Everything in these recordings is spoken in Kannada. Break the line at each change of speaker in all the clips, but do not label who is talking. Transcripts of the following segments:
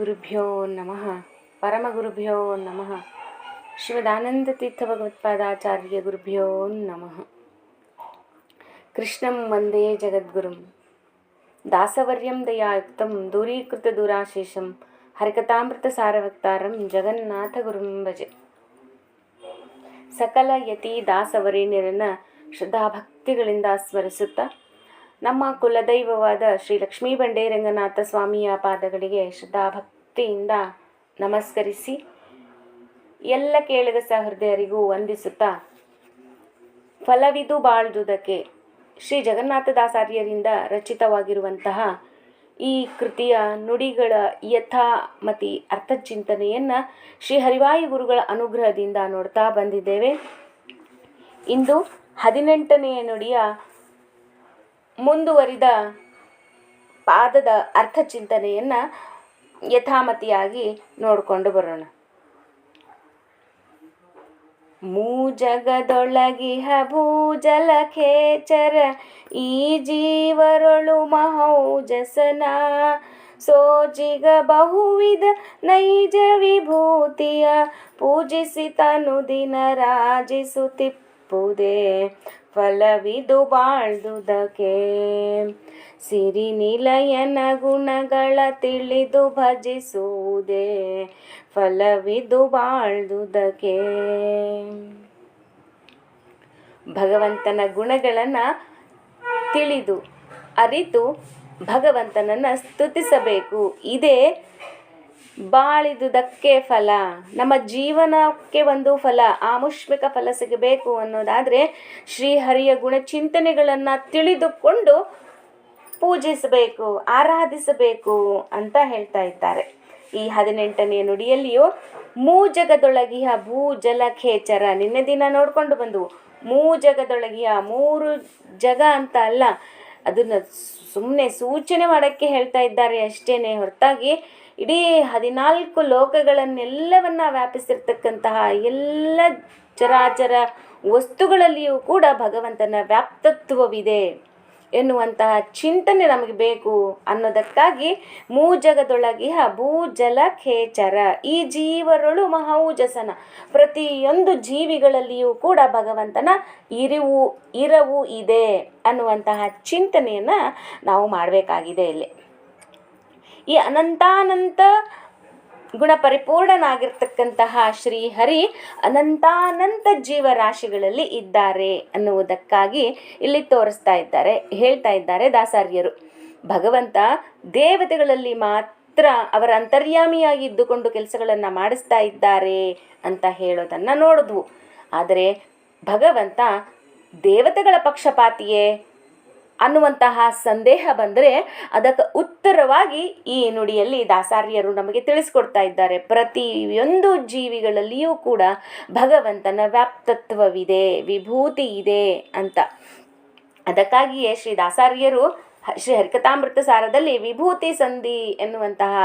ಗುರುಭ್ಯೋ ನಮಃ ಪರಮಗುರುಭ್ಯೋ ನಮಃ ಶಿವದಾನಂದತೀರ್ಥ ಭಗವತ್ಪಾದಾಚಾರ್ಯ ಗುರುಭ್ಯೋ ನಮಃ ಕೃಷ್ಣಂ ವಂದೇ ಜಗದ್ಗುರುಂ ದಾಸವರ್ಯಂ ದಯಾಯುಕ್ತಂ ದೂರೀಕೃತ ದೂರಾಶೇಷಂ ಹರಿಕಥಾಮೃತ ಸಾರವಕ್ತಾರಂ ಜಗನ್ನಾಥ ಗುರುಂ ಭಜೆ ಸಕಲ ಯತಿ ದಾಸವರೇಣ್ಯರನ್ನ ಶ್ರದ್ಧಾಭಕ್ತಿಗಳಿಂದ ಸ್ಮರಿಸುತ್ತಾ ನಮ್ಮ ಕುಲದೈವವಾದ ಶ್ರೀ ಲಕ್ಷ್ಮೀ ಬಂಡೇರಂಗನಾಥ ಸ್ವಾಮಿಯ ಪಾದಗಳಿಗೆ ಶ್ರದ್ಧಾಭಕ್ತಿಯಿಂದ ನಮಸ್ಕರಿಸಿ ಎಲ್ಲ ಕೇಳಿದ ಸಹೃದಯರಿಗೂ ವಂದಿಸುತ್ತಾ ಫಲವಿದು ಬಾಳ್ದುದಕ್ಕೆ ಶ್ರೀ ಜಗನ್ನಾಥದಾಸಾರ್ಯರಿಂದ ರಚಿತವಾಗಿರುವಂತಹ ಈ ಕೃತಿಯ ನುಡಿಗಳ ಯಥಾಮತಿ ಅರ್ಥಚಿಂತನೆಯನ್ನು ಶ್ರೀ ಹರಿವಾಯು ಗುರುಗಳ ಅನುಗ್ರಹದಿಂದ ನೋಡ್ತಾ ಬಂದಿದ್ದೇವೆ. ಇಂದು ಹದಿನೆಂಟನೆಯ ನುಡಿಯ ಮುಂದುವರಿದ ಪಾದದ ಅರ್ಥ ಚಿಂತನೆಯನ್ನು ಯಥಾಮತಿಯಾಗಿ ನೋಡಿಕೊಂಡು ಬರೋಣ. ಮೂಜಗದೊಳಗಿಹ ಭೂಜಲ ಖೇಚರ ಈ ಜೀವರೊಳು ಮಹೌಜಸನ ಸೋಜಿಗ ಬಹುವಿಧ ನೈಜ ವಿಭೂತಿಯ, ಪೂಜಿಸಿ ತನು ದಿನ ರಾಜಿಸುತ್ತಿಪ್ಪುದೇ ಫಲವಿದು ಬಾಳ್ದುದಕೆ ಸಿರಿ ನಿಲಯನ ಗುಣಗಳ ತಿಳಿದು ಭಜಿಸುವುದೇ ಫಲವಿದು ಬಾಳ್ದುದಕೆ ಭಗವಂತನ ಗುಣಗಳನ್ನು ತಿಳಿದು ಅರಿತು ಭಗವಂತನನ್ನು ಸ್ತುತಿಸಬೇಕು. ಇದೇ ಬಾಳಿದುದಕ್ಕೆ ಫಲ. ನಮ್ಮ ಜೀವನಕ್ಕೆ ಒಂದು ಫಲ, ಆಮುಷ್ಮಿಕ ಫಲ ಸಿಗಬೇಕು ಅನ್ನೋದಾದರೆ ಶ್ರೀಹರಿಯ ಗುಣ ಚಿಂತನೆಗಳನ್ನು ತಿಳಿದುಕೊಂಡು ಪೂಜಿಸಬೇಕು, ಆರಾಧಿಸಬೇಕು ಅಂತ ಹೇಳ್ತಾ ಇದ್ದಾರೆ. ಈ ಹದಿನೆಂಟನೆಯ ನುಡಿಯಲ್ಲಿಯೂ ಮೂಜಗದೊಳಗಿಯ ಭೂ ಜಲ ಖೇಚರ ನಿನ್ನೆ ದಿನ ನೋಡಿಕೊಂಡು ಬಂದು ಮೂಜಗದೊಳಗಿಯ ಮೂರು ಜಗ ಅಂತ ಅಲ್ಲ, ಅದನ್ನು ಸುಮ್ಮನೆ ಸೂಚನೆ ಮಾಡೋಕ್ಕೆ ಹೇಳ್ತಾ ಇದ್ದಾರೆ ಅಷ್ಟೇನೆ ಹೊರತಾಗಿ ಇಡೀ ಹದಿನಾಲ್ಕು ಲೋಕಗಳನ್ನೆಲ್ಲವನ್ನ ವ್ಯಾಪಿಸಿರ್ತಕ್ಕಂತಹ ಎಲ್ಲ ಚರಾಚರ ವಸ್ತುಗಳಲ್ಲಿಯೂ ಕೂಡ ಭಗವಂತನ ವ್ಯಾಪ್ತತ್ವವಿದೆ ಎನ್ನುವಂತಹ ಚಿಂತನೆ ನಮಗೆ ಬೇಕು ಅನ್ನೋದಕ್ಕಾಗಿ ಮೂಜಗದೊಳಗಿಹ ಭೂಜಲ ಖೇಚರ ಈ ಜೀವರೊಳು ಮಹೌಜಸನ ಪ್ರತಿಯೊಂದು ಜೀವಿಗಳಲ್ಲಿಯೂ ಕೂಡ ಭಗವಂತನ ಇರಿವು, ಇರವು ಇದೆ ಅನ್ನುವಂತಹ ಚಿಂತನೆಯನ್ನು ನಾವು ಮಾಡಬೇಕಾಗಿದೆ ಇಲ್ಲಿ. ಈ ಅನಂತಾನಂತ ಗುಣ ಪರಿಪೂರ್ಣನಾಗಿರ್ತಕ್ಕಂತಹ ಶ್ರೀಹರಿ ಅನಂತಾನಂತ ಜೀವರಾಶಿಗಳಲ್ಲಿ ಇದ್ದಾರೆ ಅನ್ನುವುದಕ್ಕಾಗಿ ಇಲ್ಲಿ ತೋರಿಸ್ತಾ ಇದ್ದಾರೆ, ಹೇಳ್ತಾ ಇದ್ದಾರೆ ದಾಸಾರ್ಯರು. ಭಗವಂತ ದೇವತೆಗಳಲ್ಲಿ ಮಾತ್ರ ಅವರ ಅಂತರ್ಯಾಮಿಯಾಗಿ ಇದ್ದುಕೊಂಡು ಕೆಲಸಗಳನ್ನು ಮಾಡಿಸ್ತಾ ಇದ್ದಾರೆ ಅಂತ ಹೇಳೋದನ್ನು ನೋಡಿದ್ವು. ಆದರೆ ಭಗವಂತ ದೇವತೆಗಳ ಪಕ್ಷಪಾತಿಯೇ? ಅನ್ನುವಂತಹ ಸಂದೇಹ ಬಂದರೆ ಅದಕ್ಕೆ ಉತ್ತರವಾಗಿ ಈ ನುಡಿಯಲ್ಲಿ ದಾಸಾರ್ಯರು ನಮಗೆ ತಿಳಿಸ್ಕೊಡ್ತಾ ಇದ್ದಾರೆ. ಪ್ರತಿಯೊಂದು ಜೀವಿಗಳಲ್ಲಿಯೂ ಕೂಡ ಭಗವಂತನ ವ್ಯಾಪ್ತತ್ವವಿದೆ ವಿಭೂತಿ ಇದೆ ಅಂತ. ಅದಕ್ಕಾಗಿಯೇ ಶ್ರೀ ದಾಸಾರ್ಯರು ಶ್ರೀ ಹರಿಕಥಾಮೃತ ಸಾರದಲ್ಲಿ ವಿಭೂತಿ ಸಂಧಿ ಎನ್ನುವಂತಹ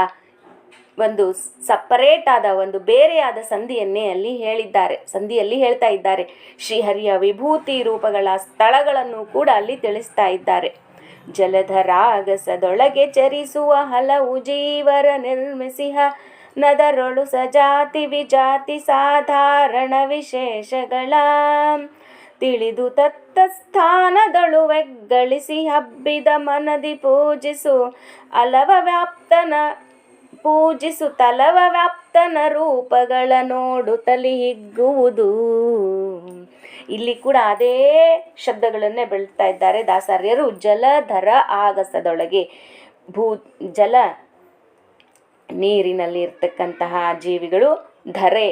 ಒಂದು ಸಪರೇಟ್ ಆದ ಒಂದು ಬೇರೆಯಾದ ಸಂಧಿಯನ್ನೇ ಅಲ್ಲಿ ಹೇಳಿದ್ದಾರೆ. ಸಂಧಿಯಲ್ಲಿ ಹೇಳ್ತಾ ಇದ್ದಾರೆ. ಶ್ರೀಹರಿಯ ವಿಭೂತಿ ರೂಪಗಳ ಸ್ಥಳಗಳನ್ನು ಕೂಡ ಅಲ್ಲಿ ತಿಳಿಸ್ತಾ ಇದ್ದಾರೆ. ಜಲಧರಾಗಸದೊಳಗೆ ಚರಿಸುವ ಹಲವು ಜೀವರ ನಿರ್ಮಿಸಿಹ ನದರೊಳು ಸಜಾತಿ ವಿಜಾತಿ ಸಾಧಾರಣ ವಿಶೇಷಗಳ. ತಿಳಿದು ತತ್ತ ಸ್ಥಾನದಳು ವೆಗ್ಗಳಿಸಿ ಹಬ್ಬಿದ ಮನದಿ ಪೂಜಿಸು ಅಲವ ವ್ಯಾಪ್ತನ ಪೂಜಿಸು ತಲವ ವ್ಯಾಪ್ತನ ರೂಪಗಳ ನೋಡುತ್ತಲಿ ಹಿಗ್ಗುವುದು ಇಲ್ಲಿ ಕೂಡ ಅದೇ ಶಬ್ದಗಳನ್ನೇ ಬೆಳ್ತಾ ಇದ್ದಾರೆ ದಾಸಾರ್ಯರು. ಜಲಧರ ಆಗಸದೊಳಗೆ ಭೂ, ಜಲ ನೀರಿನಲ್ಲಿ ಇರ್ತಕ್ಕಂತಹ ಜೀವಿಗಳು. ಧರೆ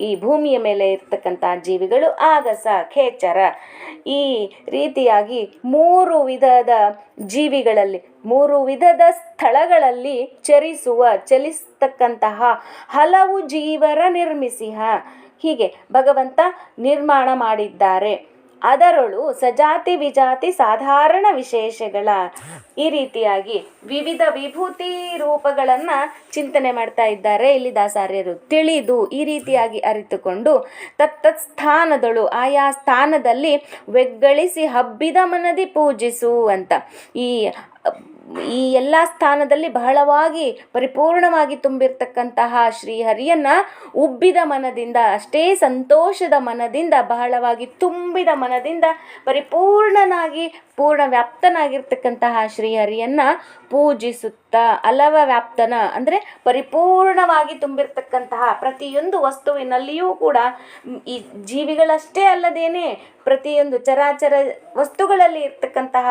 ಈ ಭೂಮಿಯ ಮೇಲೆ ಇರ್ತಕ್ಕಂಥ ಜೀವಿಗಳು ಆಗಸ ಖೇಚರ. ಈ ರೀತಿಯಾಗಿ ಮೂರು ವಿಧದ ಜೀವಿಗಳಲ್ಲಿ, ಮೂರು ವಿಧದ ಸ್ಥಳಗಳಲ್ಲಿ ಚರಿಸುವ, ಚಲಿಸ್ತಕ್ಕಂತಹ ಹಲವು ಜೀವರ ನಿರ್ಮಿಸಿಹ. ಹೀಗೆ ಭಗವಂತ ನಿರ್ಮಾಣ ಮಾಡಿದ್ದಾರೆ. ಅದರೊಳು ಸಜಾತಿ ವಿಜಾತಿ ಸಾಧಾರಣ ವಿಶೇಷಗಳ ಈ ರೀತಿಯಾಗಿ ವಿವಿಧ ವಿಭೂತಿ ರೂಪಗಳನ್ನು ಚಿಂತನೆ ಮಾಡ್ತಾ ಇದ್ದಾರೆ ಇಲ್ಲಿ ದಾಸಾರ್ಯರು ತಿಳಿದು ಈ ರೀತಿಯಾಗಿ ಅರಿತುಕೊಂಡು ತತ್ತತ್ ಸ್ಥಾನದಳು ಆಯಾ ಸ್ಥಾನದಲ್ಲಿ ವೆಗ್ಗಳಿಸಿ ಹಬ್ಬಿದ ಮನದಿ ಪೂಜಿಸು ಅಂತ. ಈ ಈ ಎಲ್ಲ ಸ್ಥಾನದಲ್ಲಿ ಬಹಳವಾಗಿ ಪರಿಪೂರ್ಣವಾಗಿ ತುಂಬಿರ್ತಕ್ಕಂತಹ ಶ್ರೀಹರಿಯನ್ನ ಉಬ್ಬಿದ ಮನದಿಂದ, ಅಷ್ಟೇ ಸಂತೋಷದ ಮನದಿಂದ, ಬಹಳವಾಗಿ ತುಂಬಿದ ಮನದಿಂದ ಪರಿಪೂರ್ಣನಾಗಿ ಪೂರ್ಣ ವ್ಯಾಪ್ತನಾಗಿರ್ತಕ್ಕಂತಹ ಶ್ರೀಹರಿಯನ್ನ ಪೂಜಿಸುತ್ತಾ ಅಲವ ವ್ಯಾಪ್ತನ ಅಂದರೆ ಪರಿಪೂರ್ಣವಾಗಿ ತುಂಬಿರ್ತಕ್ಕಂತಹ ಪ್ರತಿಯೊಂದು ವಸ್ತುವಿನಲ್ಲಿಯೂ ಕೂಡ ಈ ಜೀವಿಗಳಷ್ಟೇ ಅಲ್ಲದೇನೆ ಪ್ರತಿಯೊಂದು ಚರಾಚರ ವಸ್ತುಗಳಲ್ಲಿ ಇರ್ತಕ್ಕಂತಹ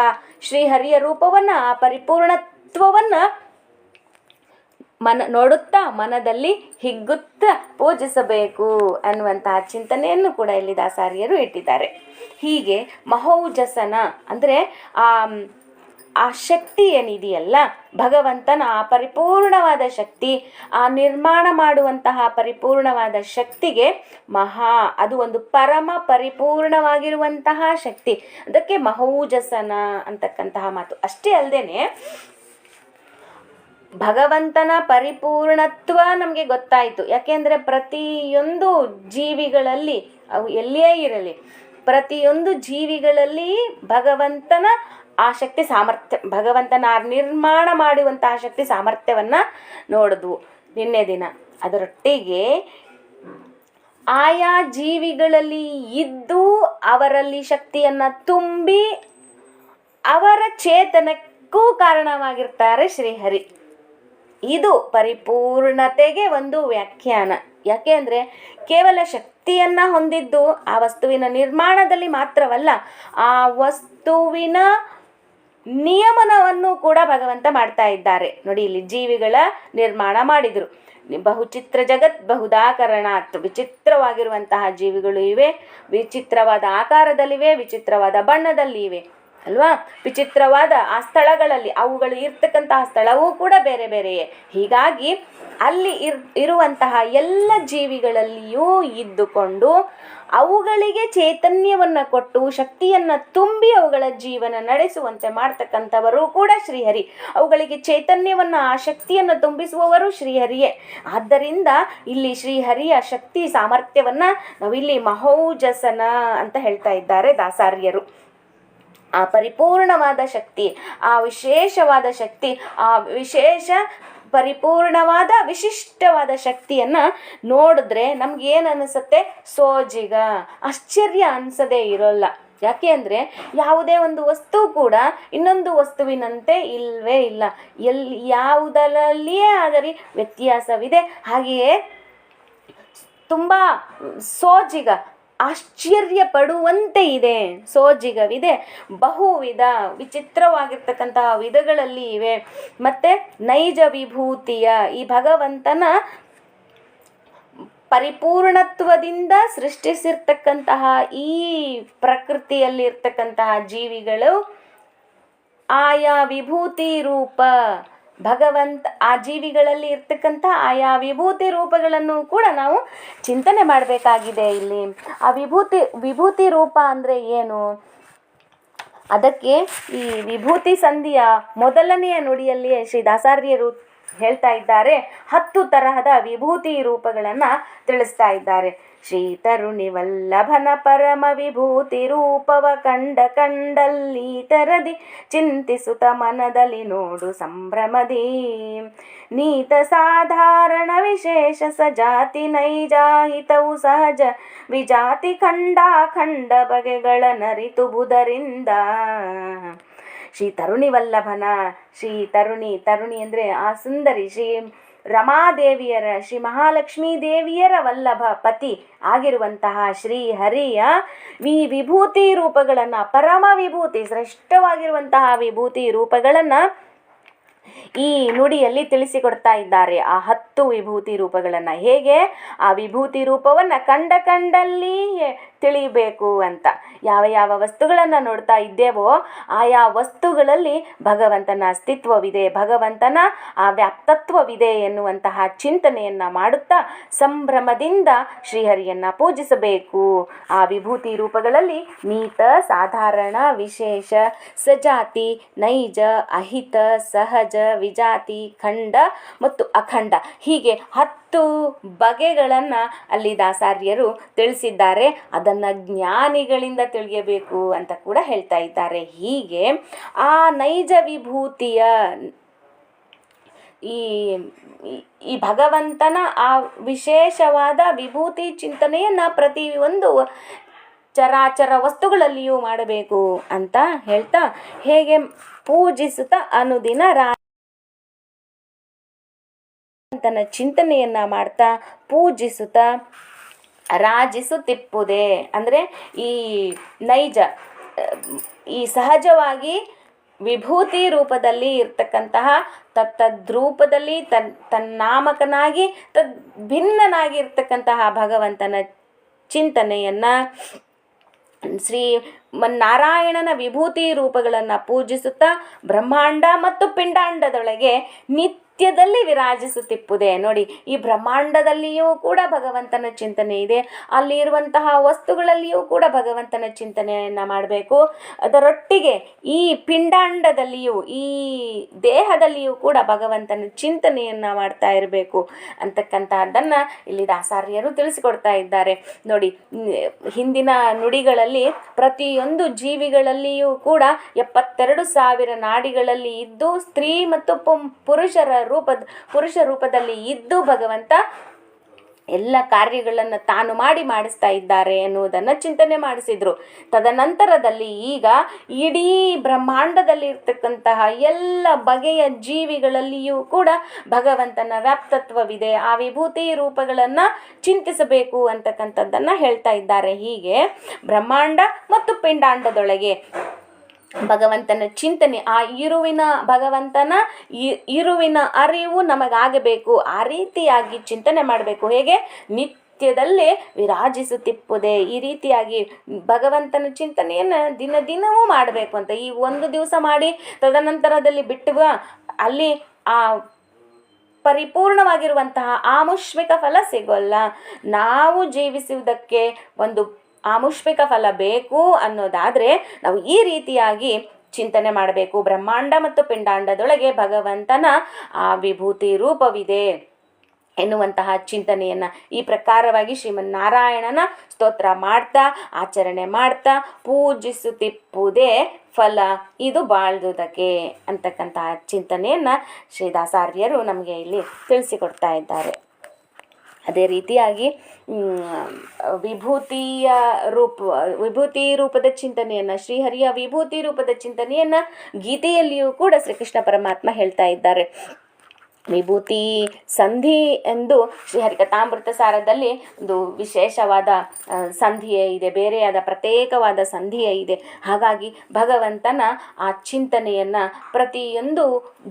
ಶ್ರೀಹರಿಯ ರೂಪವನ್ನು, ಆ ಪರಿಪೂರ್ಣತ್ವವನ್ನು ಮನ, ನೋಡುತ್ತಾ ಮನದಲ್ಲಿ ಹಿಗ್ಗುತ್ತಾ ಪೂಜಿಸಬೇಕು ಅನ್ನುವಂತಹ ಚಿಂತನೆಯನ್ನು ಕೂಡ ಇಲ್ಲಿ ದಾಸಾರಿಯರು ಇಟ್ಟಿದ್ದಾರೆ. ಹೀಗೆ ಮಹೌಜಸನ ಅಂದರೆ ಆ ಆ ಶಕ್ತಿ ಏನಿದೆಯಲ್ಲ, ಭಗವಂತನ ಆ ಪರಿಪೂರ್ಣವಾದ ಶಕ್ತಿ, ಆ ನಿರ್ಮಾಣ ಮಾಡುವಂತಹ ಪರಿಪೂರ್ಣವಾದ ಶಕ್ತಿಗೆ ಮಹಾ, ಅದು ಒಂದು ಪರಮ ಪರಿಪೂರ್ಣವಾಗಿರುವಂತಹ ಶಕ್ತಿ. ಅದಕ್ಕೆ ಮಹೌಜಸನ ಅಂತಕ್ಕಂತಹ ಮಾತು. ಅಷ್ಟೇ ಅಲ್ಲದೇನೆ ಭಗವಂತನ ಪರಿಪೂರ್ಣತ್ವ ನಮಗೆ ಗೊತ್ತಾಯಿತು. ಯಾಕೆಂದರೆ ಪ್ರತಿಯೊಂದು ಜೀವಿಗಳಲ್ಲಿ, ಅವು ಎಲ್ಲಿಯೇ ಇರಲಿ, ಪ್ರತಿಯೊಂದು ಜೀವಿಗಳಲ್ಲಿ ಭಗವಂತನ ಆ ಶಕ್ತಿ ಸಾಮರ್ಥ್ಯ ಭಗವಂತನ ನಿರ್ಮಾಣ ಮಾಡುವಂತಹ ಶಕ್ತಿ ಸಾಮರ್ಥ್ಯವನ್ನು ನೋಡಿದ್ವು ನಿನ್ನೆ ದಿನ ಅದರೊಟ್ಟಿಗೆ ಆಯಾ ಜೀವಿಗಳಲ್ಲಿ ಇದ್ದು ಅವರಲ್ಲಿ ಶಕ್ತಿಯನ್ನು ತುಂಬಿ ಅವರ ಚೇತನಕ್ಕೂ ಕಾರಣವಾಗಿರ್ತಾರೆ ಶ್ರೀಹರಿ. ಇದು ಪರಿಪೂರ್ಣತೆಗೆ ಒಂದು ವ್ಯಾಖ್ಯಾನ. ಯಾಕೆ ಅಂದರೆ ಕೇವಲ ಶಕ್ತಿಯನ್ನು ಹೊಂದಿದ್ದು ಆ ವಸ್ತುವಿನ ನಿರ್ಮಾಣದಲ್ಲಿ ಮಾತ್ರವಲ್ಲ, ಆ ವಸ್ತುವಿನ ನಿಯಮನವನ್ನು ಕೂಡ ಭಗವಂತ ಮಾಡ್ತಾ ಇದ್ದಾರೆ. ನೋಡಿ, ಇಲ್ಲಿ ಜೀವಿಗಳ ನಿರ್ಮಾಣ ಮಾಡಿದರು. ಬಹುಚಿತ್ರ ಜಗತ್ ಬಹುದಾಕರಣಾತ್, ವಿಚಿತ್ರವಾಗಿರುವಂತಹ ಜೀವಿಗಳು ಇವೆ. ವಿಚಿತ್ರವಾದ ಆಕಾರದಲ್ಲಿವೆ, ವಿಚಿತ್ರವಾದ ಬಣ್ಣದಲ್ಲಿ ಇವೆ ಅಲ್ವಾ? ವಿಚಿತ್ರವಾದ ಆ ಸ್ಥಳಗಳಲ್ಲಿ ಅವುಗಳು ಇರ್ತಕ್ಕಂತಹ ಸ್ಥಳವೂ ಕೂಡ ಬೇರೆ ಬೇರೆಯೇ. ಹೀಗಾಗಿ ಅಲ್ಲಿ ಇರ್, ಇರುವಂತಹ ಎಲ್ಲ ಜೀವಿಗಳಲ್ಲಿಯೂ ಇದ್ದುಕೊಂಡು ಅವುಗಳಿಗೆ ಚೈತನ್ಯವನ್ನು ಕೊಟ್ಟು ಶಕ್ತಿಯನ್ನು ತುಂಬಿ ಅವುಗಳ ಜೀವನ ನಡೆಸುವಂತೆ ಮಾಡ್ತಕ್ಕಂಥವರು ಕೂಡ ಶ್ರೀಹರಿ. ಅವುಗಳಿಗೆ ಚೈತನ್ಯವನ್ನು, ಆ ಶಕ್ತಿಯನ್ನು ತುಂಬಿಸುವವರು ಶ್ರೀಹರಿಯೇ. ಆದ್ದರಿಂದ ಇಲ್ಲಿ ಶ್ರೀಹರಿಯ ಶಕ್ತಿ ಸಾಮರ್ಥ್ಯವನ್ನು ನಾವಿಲ್ಲಿ ಮಹೌಜಸನ ಅಂತ ಹೇಳ್ತಾ ಇದ್ದಾರೆ ದಾಸಾರ್ಯರು. ಆ ಪರಿಪೂರ್ಣವಾದ ಶಕ್ತಿ, ಆ ವಿಶೇಷವಾದ ಶಕ್ತಿ, ಆ ವಿಶೇಷ ಪರಿಪೂರ್ಣವಾದ ವಿಶಿಷ್ಟವಾದ ಶಕ್ತಿಯನ್ನು ನೋಡಿದ್ರೆ ನಮ್ಗೆ ಏನು ಅನಿಸುತ್ತೆ? ಸೋಜಿಗ. ಆಶ್ಚರ್ಯ ಅನಿಸದೇ ಇರೋಲ್ಲ. ಯಾಕೆ ಅಂದರೆ ಯಾವುದೇ ಒಂದು ವಸ್ತು ಕೂಡ ಇನ್ನೊಂದು ವಸ್ತುವಿನಂತೆ ಇಲ್ಲವೇ ಇಲ್ಲ. ಎಲ್ಲಿ ಯಾವುದರಲ್ಲಿಯೇ ಆದರೆ ವ್ಯತ್ಯಾಸವಿದೆ. ಹಾಗೆಯೇ ತುಂಬ ಸೋಜಿಗ ಆಶ್ಚರ್ಯ ಪಡುವಂತೆ ಇದೆ. ಸೋಜಿಗವಿದೆ. ಬಹುವಿಧ ವಿಚಿತ್ರವಾಗಿರ್ತಕ್ಕಂತಹ ವಿಧಗಳಲ್ಲಿ ಇವೆ. ಮತ್ತು ನೈಜ ವಿಭೂತಿಯ ಈ ಭಗವಂತನ ಪರಿಪೂರ್ಣತ್ವದಿಂದ ಸೃಷ್ಟಿಸಿರ್ತಕ್ಕಂತಹ ಈ ಪ್ರಕೃತಿಯಲ್ಲಿರ್ತಕ್ಕಂತಹ ಜೀವಿಗಳು ಆಯಾ ವಿಭೂತಿ ರೂಪ ಭಗವಂತ ಆ ಜೀವಿಗಳಲ್ಲಿ ಇರ್ತಕ್ಕಂಥ ಆಯಾ ವಿಭೂತಿ ರೂಪಗಳನ್ನು ಕೂಡ ನಾವು ಚಿಂತನೆ ಮಾಡಬೇಕಾಗಿದೆ ಇಲ್ಲಿ. ಆ ವಿಭೂತಿ ವಿಭೂತಿ ರೂಪ ಅಂದರೆ ಏನು? ಅದಕ್ಕೆ ಈ ವಿಭೂತಿ ಸಂಧಿಯ ಮೊದಲನೆಯ ನುಡಿಯಲ್ಲಿಯೇ ಶ್ರೀ ದಾಸಾರ್ಯರು ಹೇಳ್ತಾ ಇದ್ದಾರೆ, ಹತ್ತು ತರಹದ ವಿಭೂತಿ ರೂಪಗಳನ್ನು ತಿಳಿಸ್ತಾ ಇದ್ದಾರೆ. ಶ್ರೀ ತರುಣಿ ವಲ್ಲಭನ ಪರಮ ವಿಭೂತಿ ರೂಪವ ಕಂಡ ಕಂಡಲ್ಲಿ ತರದಿ ಚಿಂತಿಸುತ್ತ ಮನದಲ್ಲಿ ನೋಡು ಸಂಭ್ರಮದಿ. ನೀತ ಸಾಧಾರಣ ವಿಶೇಷ ಸಜಾತಿ ನೈಜಾಹಿತವು ಸಹಜ ವಿಜಾತಿ ಖಂಡ ಖಂಡ ಬಗೆಗಳ ನರಿತು ಬುಧರಿಂದ ಶ್ರೀ ತರುಣಿ ವಲ್ಲಭನ ಶ್ರೀ ತರುಣಿ ತರುಣಿ ಅಂದರೆ ಆ ಸುಂದರಿ, ಶ್ರೀ ರಮಾದೇವಿಯರ, ಶ್ರೀ ಮಹಾಲಕ್ಷ್ಮೀ ದೇವಿಯರ ವಲ್ಲಭ ಪತಿ ಆಗಿರುವಂತಹ ಶ್ರೀ ಹರಿಯ ಈ ವಿಭೂತಿ ರೂಪಗಳನ್ನು, ಪರಮ ವಿಭೂತಿ, ಶ್ರೇಷ್ಠವಾಗಿರುವಂತಹ ವಿಭೂತಿ ರೂಪಗಳನ್ನು ಈ ನುಡಿಯಲ್ಲಿ ತಿಳಿಸಿಕೊಡ್ತಾ ಇದ್ದಾರೆ ಆ ಹತ್ತು ವಿಭೂತಿ ರೂಪಗಳನ್ನು. ಹೇಗೆ? ಆ ವಿಭೂತಿ ರೂಪವನ್ನು ಕಂಡ ಕಂಡಲ್ಲಿ ತಿಳಿಬೇಕು ಅಂತ. ಯಾವ ಯಾವ ವಸ್ತುಗಳನ್ನು ನೋಡ್ತಾ ಇದ್ದೇವೋ ಆಯಾ ವಸ್ತುಗಳಲ್ಲಿ ಭಗವಂತನ ಅಸ್ತಿತ್ವವಿದೆ. ಭಗವಂತನ ಆ ವ್ಯಾಪ್ತತ್ವವಿದೆ ಎನ್ನುವಂತಹ ಚಿಂತನೆಯನ್ನು ಮಾಡುತ್ತಾ ಸಂಭ್ರಮದಿಂದ ಶ್ರೀಹರಿಯನ್ನು ಪೂಜಿಸಬೇಕು. ಆ ವಿಭೂತಿ ರೂಪಗಳಲ್ಲಿ ನೀತ, ಸಾಧಾರಣ, ವಿಶೇಷ, ಸಜಾತಿ, ನೈಜ, ಅಹಿತ, ಸಹಜ ವಿಜಾತಿ, ಖಂಡ ಮತ್ತು ಅಖಂಡ. ಹೀಗೆ ಹತ್ತು ಬಗೆಗಳನ್ನ ಅಲ್ಲಿ ದಾಸಾರ್ಯರು ತಿಳಿಸಿದ್ದಾರೆ. ಅದನ್ನ ಜ್ಞಾನಿಗಳಿಂದ ತಿಳಿಯಬೇಕು ಅಂತ ಕೂಡ ಹೇಳ್ತಾ ಇದ್ದಾರೆ. ಹೀಗೆ ಆ ನೈಜ ವಿಭೂತಿಯ ಈ- ಈ ಭಗವಂತನ ಆ ವಿಶೇಷವಾದ ವಿಭೂತಿ ಚಿಂತನೆಯನ್ನ ಪ್ರತಿ ಒಂದು ಚರಾಚರ ವಸ್ತುಗಳಲ್ಲಿಯೂ ಮಾಡಬೇಕು ಅಂತ ಹೇಳ್ತಾ, ಹೇಗೆ ಪೂಜಿಸುತ್ತಾ ಅನುದಿನ ರಾ ಭಗವಂತನ ಚಿಂತನೆಯನ್ನ ಮಾಡ್ತಾ ಪೂಜಿಸುತ್ತಾ ರಾಜಿಸುತ್ತಿಪ್ಪುದೆ. ಅಂದರೆ ಈ ನೈಜ, ಈ ಸಹಜವಾಗಿ ವಿಭೂತಿ ರೂಪದಲ್ಲಿ ಇರ್ತಕ್ಕಂತಹ ತತ್ತದ್ರೂಪದಲ್ಲಿ ತನ್, ತನ್ನಾಮಕನಾಗಿ ತದ್ ಭಿನ್ನನಾಗಿ ಇರ್ತಕ್ಕಂತಹ ಭಗವಂತನ ಚಿಂತನೆಯನ್ನು ಶ್ರೀ ನಾರಾಯಣನ ವಿಭೂತಿ ರೂಪಗಳನ್ನು ಪೂಜಿಸುತ್ತಾ ಬ್ರಹ್ಮಾಂಡ ಮತ್ತು ಪಿಂಡಾಂಡದೊಳಗೆ ನಿತ್ಯದಲ್ಲಿ ವಿರಾಜಿಸುತ್ತಿಪ್ಪುದೆ. ನೋಡಿ, ಈ ಬ್ರಹ್ಮಾಂಡದಲ್ಲಿಯೂ ಕೂಡ ಭಗವಂತನ ಚಿಂತನೆ ಇದೆ. ಅಲ್ಲಿ ಇರುವಂತಹ ವಸ್ತುಗಳಲ್ಲಿಯೂ ಕೂಡ ಭಗವಂತನ ಚಿಂತನೆಯನ್ನು ಮಾಡಬೇಕು. ಅದರೊಟ್ಟಿಗೆ ಈ ಪಿಂಡಾಂಡದಲ್ಲಿಯೂ, ಈ ದೇಹದಲ್ಲಿಯೂ ಕೂಡ ಭಗವಂತನ ಚಿಂತನೆಯನ್ನು ಮಾಡ್ತಾ ಇರಬೇಕು ಅಂತಕ್ಕಂತಹದ್ದನ್ನು ಇಲ್ಲಿ ದಾಸಾರ್ಯರು ತಿಳಿಸಿಕೊಡ್ತಾ ಇದ್ದಾರೆ. ನೋಡಿ, ಹಿಂದಿನ ನುಡಿಗಳಲ್ಲಿ ಪ್ರತಿಯೊಂದು ಜೀವಿಗಳಲ್ಲಿಯೂ ಕೂಡ ಎಪ್ಪತ್ತೆರಡು ಸಾವಿರ ನಾಡಿಗಳಲ್ಲಿ ಇದ್ದು, ಸ್ತ್ರೀ ಮತ್ತು ಪುರುಷರ ರೂಪದ, ಪುರುಷ ರೂಪದಲ್ಲಿ ಇದ್ದು ಭಗವಂತ ಎಲ್ಲ ಕಾರ್ಯಗಳನ್ನು ತಾನು ಮಾಡಿ ಮಾಡಿಸ್ತಾ ಇದ್ದಾರೆ ಎನ್ನುವುದನ್ನು ಚಿಂತನೆ ಮಾಡಿಸಿದರು. ತದನಂತರದಲ್ಲಿ ಈಗ ಇಡೀ ಬ್ರಹ್ಮಾಂಡದಲ್ಲಿ ಇರ್ತಕ್ಕಂತಹ ಎಲ್ಲ ಬಗೆಯ ಜೀವಿಗಳಲ್ಲಿಯೂ ಕೂಡ ಭಗವಂತನ ವ್ಯಾಪ್ತತ್ವವಿದೆ. ಆ ವಿಭೂತಿ ರೂಪಗಳನ್ನು ಚಿಂತಿಸಬೇಕು ಅಂತಕ್ಕಂಥದ್ದನ್ನು ಹೇಳ್ತಾ ಇದ್ದಾರೆ. ಹೀಗೆ ಬ್ರಹ್ಮಾಂಡ ಮತ್ತು ಪಿಂಡಾಂಡದೊಳಗೆ ಭಗವಂತನ ಚಿಂತನೆ, ಆ ಇರುವಿನ ಭಗವಂತನ ಇರುವಿನ ಅರಿವು ನಮಗಾಗಬೇಕು, ಆ ರೀತಿಯಾಗಿ ಚಿಂತನೆ ಮಾಡಬೇಕು. ಹೇಗೆ? ನಿತ್ಯದಲ್ಲೇ ವಿರಾಜಿಸುತ್ತಿಪ್ಪುದೆ ಈ ರೀತಿಯಾಗಿ ಭಗವಂತನ ಚಿಂತನೆಯನ್ನು ದಿನ ದಿನವೂ ಮಾಡಬೇಕು ಅಂತ. ಈ ಒಂದು ದಿವಸ ಮಾಡಿ ತದನಂತರದಲ್ಲಿ ಬಿಟ್ಟು ಅಲ್ಲಿ ಆ ಪರಿಪೂರ್ಣವಾಗಿರುವಂತಹ ಆಮುಷ್ಮಿಕ ಫಲ ಸಿಗೋಲ್ಲ. ನಾವು ಜೀವಿಸುವುದಕ್ಕೆ ಒಂದು ಆಮುಷ್ಮಿಕ ಫಲ ಬೇಕು ಅನ್ನೋದಾದರೆ ನಾವು ಈ ರೀತಿಯಾಗಿ ಚಿಂತನೆ ಮಾಡಬೇಕು. ಬ್ರಹ್ಮಾಂಡ ಮತ್ತು ಪಿಂಡಾಂಡದೊಳಗೆ ಭಗವಂತನ ಆ ವಿಭೂತಿ ರೂಪವಿದೆ ಎನ್ನುವಂತಹ ಚಿಂತನೆಯನ್ನು ಈ ಪ್ರಕಾರವಾಗಿ ಶ್ರೀಮನ್ನಾರಾಯಣನ ಸ್ತೋತ್ರ ಮಾಡ್ತಾ, ಆಚರಣೆ ಮಾಡ್ತಾ ಪೂಜಿಸುತ್ತಿಪ್ಪುದೇ ಫಲ, ಇದು ಬಾಳ್ದುದಕ್ಕೆ ಅಂತಕ್ಕಂತಹ ಚಿಂತನೆಯನ್ನು ಶ್ರೀದಾಸಾರ್ಯರು ನಮಗೆ ಇಲ್ಲಿ ತಿಳಿಸಿಕೊಡ್ತಾ ಇದ್ದಾರೆ. ಅದೇ ರೀತಿಯಾಗಿ ವಿಭೂತಿಯ ರೂಪ, ವಿಭೂತಿ ರೂಪದ ಚಿಂತನೆಯನ್ನು, ಶ್ರೀಹರಿಯ ವಿಭೂತಿ ರೂಪದ ಚಿಂತನೆಯನ್ನು ಗೀತೆಯಲ್ಲಿಯೂ ಕೂಡ ಶ್ರೀಕೃಷ್ಣ ಪರಮಾತ್ಮ ಹೇಳ್ತಾ ಇದ್ದಾರೆ. ವಿಭೂತಿ ಸಂಧಿ ಎಂದು ಶ್ರೀ ಹರಿಕಥಾಮೃತ ಸಾರದಲ್ಲಿ ಒಂದು ವಿಶೇಷವಾದ ಸಂಧಿಯೇ ಇದೆ. ಬೇರೆಯಾದ ಪ್ರತ್ಯೇಕವಾದ ಸಂಧಿಯೇ ಇದೆ. ಹಾಗಾಗಿ ಭಗವಂತನ ಆ ಚಿಂತನೆಯನ್ನು ಪ್ರತಿಯೊಂದು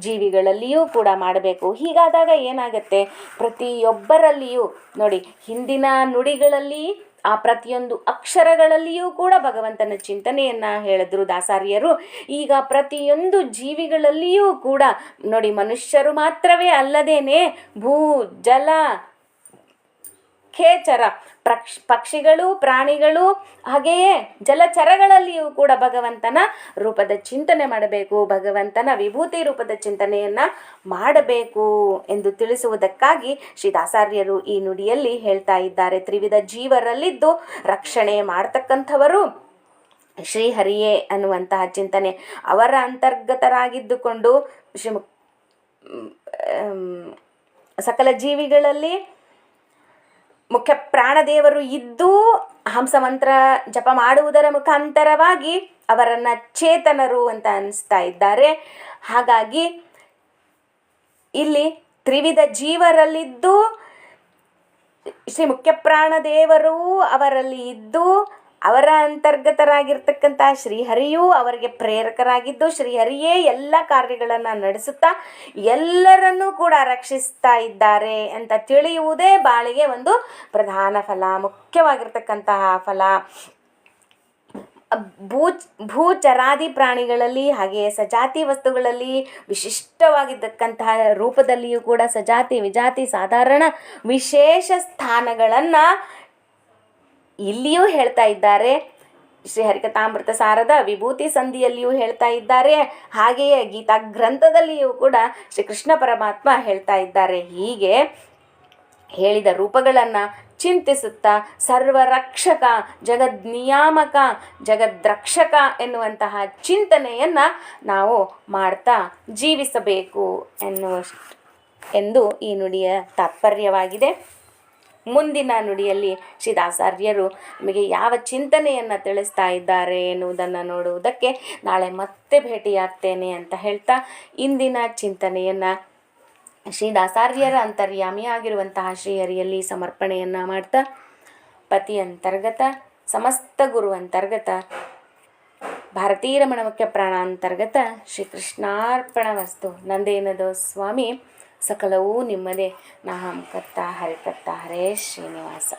ಜೀವಿಗಳಲ್ಲಿಯೂ ಕೂಡ ಮಾಡಬೇಕು. ಹೀಗಾದಾಗ ಏನಾಗುತ್ತೆ? ಪ್ರತಿಯೊಬ್ಬರಲ್ಲಿಯೂ ನೋಡಿ, ಹಿಂದಿನ ನುಡಿಗಳಲ್ಲಿ ಆ ಪ್ರತಿಯೊಂದು ಅಕ್ಷರಗಳಲ್ಲಿಯೂ ಕೂಡ ಭಗವಂತನ ಚಿಂತನೆಯನ್ನು ಹೇಳಿದ್ರು ದಾಸಾರಿಯರು. ಈಗ ಪ್ರತಿಯೊಂದು ಜೀವಿಗಳಲ್ಲಿಯೂ ಕೂಡ ನೋಡಿ ಮನುಷ್ಯರು ಮಾತ್ರವೇ ಅಲ್ಲದೇನೆ ಭೂ, ಜಲ ಖೇಚರ ಪಕ್ಷಿಗಳು, ಪ್ರಾಣಿಗಳು, ಹಾಗೆಯೇ ಜಲಚರಗಳಲ್ಲಿಯೂ ಕೂಡ ಭಗವಂತನ ರೂಪದ ಚಿಂತನೆ ಮಾಡಬೇಕು. ಭಗವಂತನ ವಿಭೂತಿ ರೂಪದ ಚಿಂತನೆಯನ್ನು ಮಾಡಬೇಕು ಎಂದು ತಿಳಿಸುವುದಕ್ಕಾಗಿ ಶ್ರೀ ದಾಸಾರ್ಯರು ಈ ನುಡಿಯಲ್ಲಿ ಹೇಳ್ತಾ ಇದ್ದಾರೆ. ತ್ರಿವಿಧ ಜೀವರಲ್ಲಿದ್ದು ರಕ್ಷಣೆ ಮಾಡ್ತಕ್ಕಂಥವರು ಶ್ರೀಹರಿಯೇ ಅನ್ನುವಂತಹ ಚಿಂತನೆ. ಅವರ ಅಂತರ್ಗತರಾಗಿದ್ದುಕೊಂಡು ಶ್ರೀ ಸಕಲ ಜೀವಿಗಳಲ್ಲಿ ಮುಖ್ಯ ಪ್ರಾಣದೇವರು ಇದ್ದು ಹಂಸಮಂತ್ರ ಜಪ ಮಾಡುವುದರ ಮುಖಾಂತರವಾಗಿ ಅವರನ್ನು ಚೇತನರು ಅಂತ ಅನಿಸ್ತಾ ಇದ್ದಾರೆ. ಹಾಗಾಗಿ ಇಲ್ಲಿ ತ್ರಿವಿಧ ಜೀವರಲ್ಲಿದ್ದು ಶ್ರೀ ಮುಖ್ಯ ಪ್ರಾಣದೇವರು ಅವರಲ್ಲಿ ಇದ್ದು ಅವರ ಅಂತರ್ಗತರಾಗಿರ್ತಕ್ಕಂಥ ಶ್ರೀಹರಿಯೂ ಅವರಿಗೆ ಪ್ರೇರಕರಾಗಿದ್ದು, ಶ್ರೀಹರಿಯೇ ಎಲ್ಲ ಕಾರ್ಯಗಳನ್ನು ನಡೆಸುತ್ತಾ ಎಲ್ಲರನ್ನೂ ಕೂಡ ರಕ್ಷಿಸ್ತಾ ಇದ್ದಾರೆ ಅಂತ ತಿಳಿಯುವುದೇ ಬಾಳಿಗೆ ಒಂದು ಪ್ರಧಾನ ಫಲ, ಮುಖ್ಯವಾಗಿರ್ತಕ್ಕಂತಹ ಫಲ. ಭೂ ಭೂಚರಾದಿ ಪ್ರಾಣಿಗಳಲ್ಲಿ ಹಾಗೆಯೇ ಸಜಾತಿ ವಸ್ತುಗಳಲ್ಲಿ ವಿಶಿಷ್ಟವಾಗಿದ್ದಕ್ಕಂತಹ ರೂಪದಲ್ಲಿಯೂ ಕೂಡ ಸಜಾತಿ, ವಿಜಾತಿ, ಸಾಧಾರಣ ವಿಶೇಷ ಸ್ಥಾನಗಳನ್ನು ಇಲ್ಲಿಯೂ ಹೇಳ್ತಾ ಇದ್ದಾರೆ. ಶ್ರೀ ಹರಿಕಥಾಮೃತ ಸಾರದ ವಿಭೂತಿ ಸಂಧಿಯಲ್ಲಿಯೂ ಹೇಳ್ತಾ ಇದ್ದಾರೆ. ಹಾಗೆಯೇ ಗೀತಾ ಗ್ರಂಥದಲ್ಲಿಯೂ ಕೂಡ ಶ್ರೀ ಕೃಷ್ಣ ಪರಮಾತ್ಮ ಹೇಳ್ತಾ ಇದ್ದಾರೆ. ಹೀಗೆ ಹೇಳಿದ ರೂಪಗಳನ್ನು ಚಿಂತಿಸುತ್ತಾ ಸರ್ವರಕ್ಷಕ ಜಗದ್ನಿಯಾಮಕ ಜಗದ್ರಕ್ಷಕ ಎನ್ನುವಂತಹ ಚಿಂತನೆಯನ್ನು ನಾವು ಮಾಡ್ತಾ ಜೀವಿಸಬೇಕು ಎನ್ನುವ ಎಂದು ಈ ನುಡಿಯ ತಾತ್ಪರ್ಯವಾಗಿದೆ. ಮುಂದಿನ ನುಡಿಯಲ್ಲಿ ಶ್ರೀದಾಸಾರ್ಯರು ನಮಗೆ ಯಾವ ಚಿಂತನೆಯನ್ನು ತಿಳಿಸ್ತಾ ಇದ್ದಾರೆ ಎನ್ನುವುದನ್ನು ನೋಡುವುದಕ್ಕೆ ನಾಳೆ ಮತ್ತೆ ಭೇಟಿಯಾಗ್ತೇನೆ ಅಂತ ಹೇಳ್ತಾ ಇಂದಿನ ಚಿಂತನೆಯನ್ನು ಶ್ರೀದಾಸಾರ್ಯರ ಅಂತರ್ಯಾಮಿಯಾಗಿರುವಂತಹ ಶ್ರೀಹರಿಯಲ್ಲಿ ಸಮರ್ಪಣೆಯನ್ನು ಮಾಡ್ತಾ ಪತಿ ಅಂತರ್ಗತ ಸಮಸ್ತ ಗುರು ಅಂತರ್ಗತ ಭಾರತೀಯ ರಮಣ ಮುಖ್ಯ ಪ್ರಾಣಾಂತರ್ಗತ ಶ್ರೀ ಕೃಷ್ಣಾರ್ಪಣ ವಸ್ತು ನಂದೇನದೋ ಸ್ವಾಮಿ. ಸಕಲವೂ ನಿಮ್ಮದೇ. ನಾಹಂ ಕರ್ತ ಹರಿಕರ್ತ ಹರೇ ಶ್ರೀನಿವಾಸ.